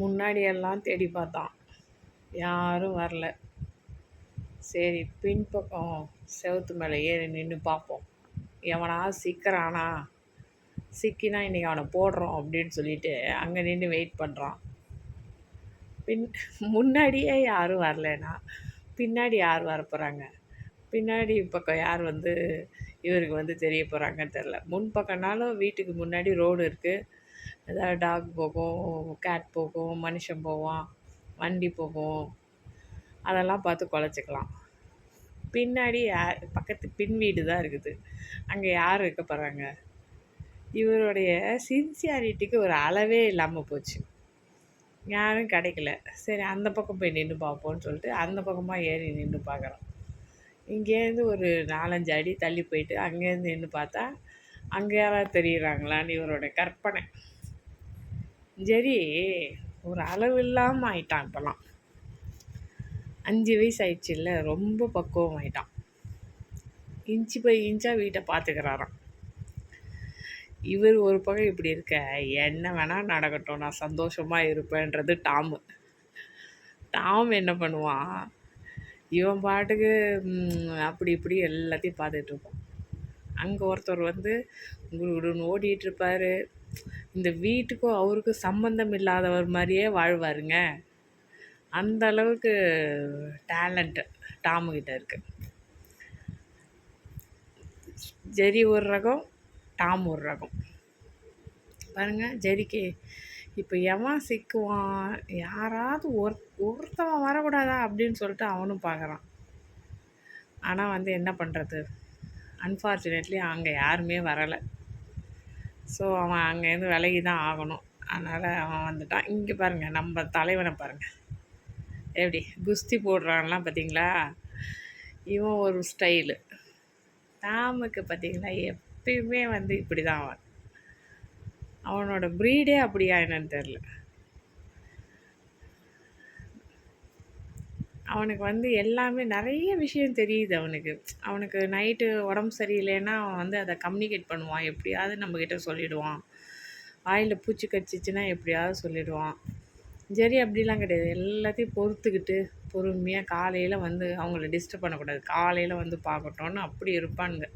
முன்னாடியெல்லாம் தேடி பார்த்தான். யாரும் வரல. சரி பின்பக்கம் செவுத்து மேலே ஏறி நின்று பார்ப்போம். எவனாவது சிக்கிறானா? சிக்கினா இன்றைக்கி அவனை போடுறோம் அப்படின்னு சொல்லிட்டு அங்கே நின்று வெயிட் பண்ணுறான் பின் முன்னாடியே யாரும் வரலனா பின்னாடி யார் வர போகிறாங்க பின்னாடி பக்கம் யார் வந்து இவருக்கு வந்து தெரிய போகிறாங்கன்னு தெரில முன்பக்கம்னாலும் வீட்டுக்கு முன்னாடி ரோடு இருக்குது ஏதாவது டாக் போகும் கேட் போகும் மனுஷன் போவான் வண்டி போகும் அதெல்லாம் பார்த்து குலைச்சிக்கலாம் பின்னாடி யார் பக்கத்து பின் வீடு தான் இருக்குது. அங்கே யார் இருக்க போகிறாங்க இவருடைய சின்சியாரிட்டிக்கு ஒரு அளவே இல்லாமல் போச்சு. யாரும் கிடைக்கல. சரி அந்த பக்கம் போய் நின்று பார்ப்போம்னு சொல்லிட்டு அந்த பக்கமாக ஏறி நின்று பார்க்குறோம். இங்கேருந்து ஒரு நாலஞ்சு அடி தள்ளி போயிட்டு அங்கேருந்து நின்று பார்த்தா அங்கே யாராவது தெரியுறாங்களான்னு இவரோட கற்பனை. சரி ஒரு அளவு இல்லாமல் ஆயிட்டான் இப்போலாம் அஞ்சு வயசு ஆயிடுச்சுல்ல ரொம்ப பக்குவம் ஆயிட்டான் இன்ச்சு பை இன்ச்சாக வீட்டை பார்த்துக்கிறாராம். இவர் ஒரு பக்கம் இப்படி இருக்க என்ன வேணால் நடக்கட்டும் நான் சந்தோஷமாக இருப்பேன்றது டாமு. டாம் என்ன பண்ணுவான்? இவன் பாட்டுக்கு அப்படி இப்படி எல்லாத்தையும் பார்த்துட்ருப்பான் அங்கே ஒருத்தர் வந்து குடுகுடுன்னு ஓடிட்டுருப்பார் இந்த வீட்டுக்கும் அவருக்கும் சம்மந்தம் இல்லாதவர் மாதிரியே வாழ்வாருங்க. அந்த அளவுக்கு டேலண்ட்டு டாமுக்கிட்ட இருக்குது ஜெரி ஒரு ரகம் டாம் ஒரு ரகம். பாருங்கள் ஜெரிக்கு இப்போ எவன் சிக்குவான் யாராவது ஒரு ஒருத்தவன் வரக்கூடாதா அப்படின்னு சொல்லிட்டு அவனும் பார்க்குறான் ஆனால் வந்து என்ன பண்ணுறது அன்ஃபார்ச்சுனேட்லி அங்கே யாருமே வரலை. ஸோ அவன் அங்கேருந்து விலகி தான் ஆகணும். அதனால் அவன் வந்துட்டான். இங்கே பாருங்கள் நம்ம தலைவனை பாருங்கள் எப்படி? குஸ்தி போடுறான்லாம் பார்த்தீங்களா இவன் ஒரு ஸ்டைலு. தாமுக்கு பார்த்தீங்களா எப்பயுமே வந்து இப்படி தான் அவன். அவனோட ப்ரீடே அப்படியா என்னன்னு தெரில அவனுக்கு வந்து எல்லாமே நிறைய விஷயம் தெரியுது அவனுக்கு. அவனுக்கு நைட்டு உடம்பு சரியில்லைன்னா அவன் வந்து அதை கம்யூனிகேட் பண்ணுவான். எப்படியாவது நம்மக்கிட்ட சொல்லிவிடுவான் வாயில் பூச்சி கடிச்சிச்சின்னா எப்படியாவது சொல்லிவிடுவான் சரி அப்படிலாம் கிடையாது. எல்லாத்தையும் பொறுத்துக்கிட்டு பொறுமையாக காலையில் வந்து அவங்கள டிஸ்டர்ப் பண்ணக்கூடாது. காலையில் வந்து பார்க்கட்டோன்னு அப்படி இருப்பானுங்க.